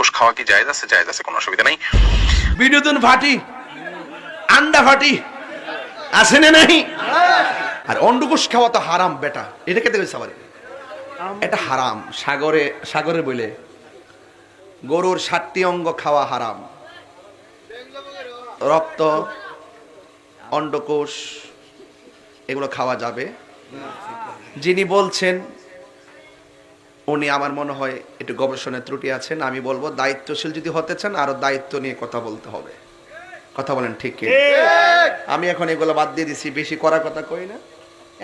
অন্ডকোষ খাওয়া কি জায়েজ আছে? জায়েজ আছে, কোনো অসুবিধা নেই। বিনোদন ফাটি আন্ডা ফাটি আছে না নাই? আর অন্ডকোষ খাওয়া তো হারাম বেটা। এটা খেতে গেছে আবার। এটা হারাম। সাগরে সাগরে বলে গরুর সাতটি অঙ্গ খাওয়া হারাম। রক্ত, অন্ডকোষ, এগুলো খাওয়া যাবে। যিনি বলছেন উনি আমার মনে হয় একটু গবেষণায় ত্রুটি আছেন আমি বলব দায়িত্বশীল যদি হতে চান আরও দায়িত্ব নিয়ে কথা বলতে হবে। কথা বলেন ঠিক কি আমি এখন এগুলো বাদ দিয়ে দিছি বেশি করা কথা কই না।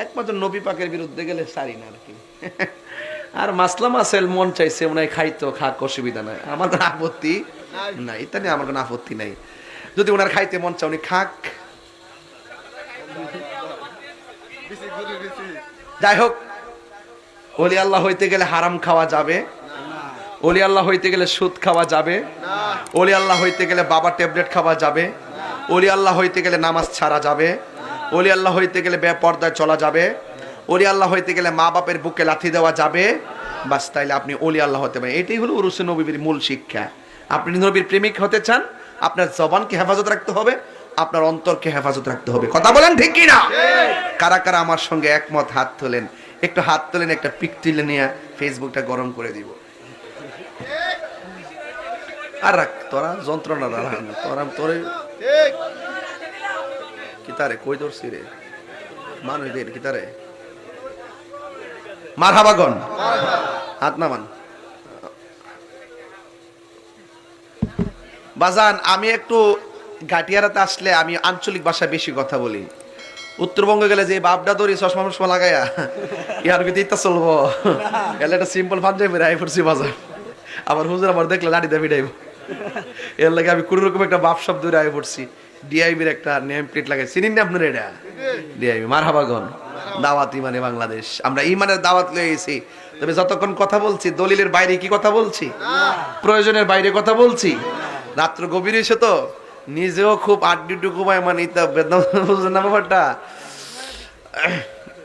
একমাত্র নবী পাকের বিরুদ্ধে গেলে সারি না আর কি। আর মাসলাম আসেল মন চাইছে হয় খাইতো খাক অসুবিধা নাই। আমার কোনো আপত্তি নাই। এটা নিয়ে আমার কোনো আপত্তি নাই। যদি ওনার খাইতে মন চায় উনি খাক। যাই হোক অলি আল্লাহ হইতে গেলে হারাম খাওয়া যাবে। অলি আল্লাহ হইতে গেলে সুদ খাওয়া যাবে। অলি আল্লাহ হইতে গেলে বাবা ট্যাবলেট খাওয়া যাবে। অলি আল্লাহ হইতে গেলে নামাজ ছাড়া যাবে। অলি আল্লাহ হইতে গেলে বেপর্দায় চলা যাবে। অলি আল্লাহ হইতে গেলে মা বাপের বুকে লাথি দেওয়া যাবে। বাস তাইলে আপনি অলি আল্লাহ হতে পারেন। এটাই হলো উরুসে নবীর মূল শিক্ষা। আপনি নবীর প্রেমিক হতে চান, আপনার জবানকে হেফাজত রাখতে হবে, আপনার অন্তরকে হেফাজত রাখতে হবে। কথা বলেন ঠিক কি না কারা কারা আমার সঙ্গে একমত হাত তোলেন? একটু হাত তোলেন একটা পিক তুলে নিয়ে ফেসবুকটা গরম করে দিব। আর রাখ, তোরা যন্ত্রণা রাখ তোরা, তোরে কি তারে কই ধরছি রে? মানুষদের কি তারে মার হাবাগন হাত নামান। বাজান, আমি একটু গাটিয়ারাতে আসলে আমি আঞ্চলিক ভাষায় বেশি কথা বলি। উত্তরবঙ্গে গেলে যে বাপডা দড়ি চশমা মশমা লাগাইয়া, ইয়ার কিন্তু ইত্যা চলবো। এলে একটা সিম্পল পাঞ্জাবি রাই পড়ছি বাজার। আবার হুজুর আমার দেখলে লাড়ি দাবি ডাইব এর লাগে আমি কোনো রকম একটা বাপ শব্দ রায় পড়ছি ডিআইবির একটা নেম প্লেট লাগাই। চিনিন না আপনার এটা? ডিআইবি মার হাবাগন দাওয়াত ইমানে বাংলাদেশ। আমরা ইমানের দাওয়াত লয়ে গেছি তবে যতক্ষণ কথা বলছি, দলিলের বাইরে কি কথা বলছি? প্রয়োজনের বাইরে কথা বলছি? রাত্র গভীর এসে তো। নিজেও খুব আড্ডি ঘুমায় মানে বুঝলেন না ব্যাপারটা?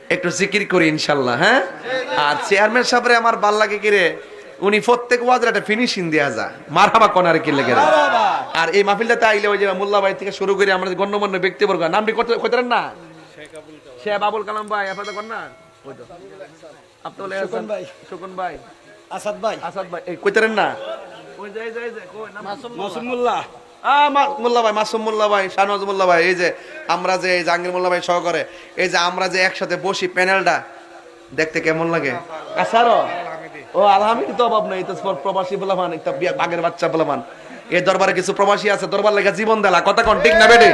একটু জিকির করি ইনশাল্লাহ হ্যাঁ? আর চেয়ারম্যান সাহেবরে আমার ভালো লাগে কি রে? উনি প্রত্যেক ওয়াজের একটা ফিনিশিং দেয়া যায়। মারহাবা কোনার কি লেগে। আর এই মাহফিলটাতে আইলে ওই যে মোল্লাবাই থেকে শুরু করে আমরা গণ্যমান্য ব্যক্তিবর্গ নামটি করতে কইতেন না? শেখ আবুল কালাম ভাই আপনাদের কর না? ওই তো। আপনি বলে সুকন ভাই। সুকন ভাই। আসাদ ভাই। আসাদ ভাই। এই কইতেন না? ওই যে এই যে এই কই নাম মৌসুমুল্লাহ মোল্লা ভাই মাসুম মোল্লা ভাই শাহনওয়াজ মোল্লা ভাই এই যে আমরা যে জাহাঙ্গীর মোল্লা ভাই সহকারে এই যে আমরা যে একসাথে বসি প্যানেলটা দেখতে কেমন লাগে? ও আলহামদুলিল্লাহ তো অভাব নাই তো প্রবাসী বলামান একটা বাঘের বাচ্চা বলামান এই দরবারে কিছু প্রবাসী আছে দরবার লেগে জীবন দেলা কথা কন ঠিক না বেটে?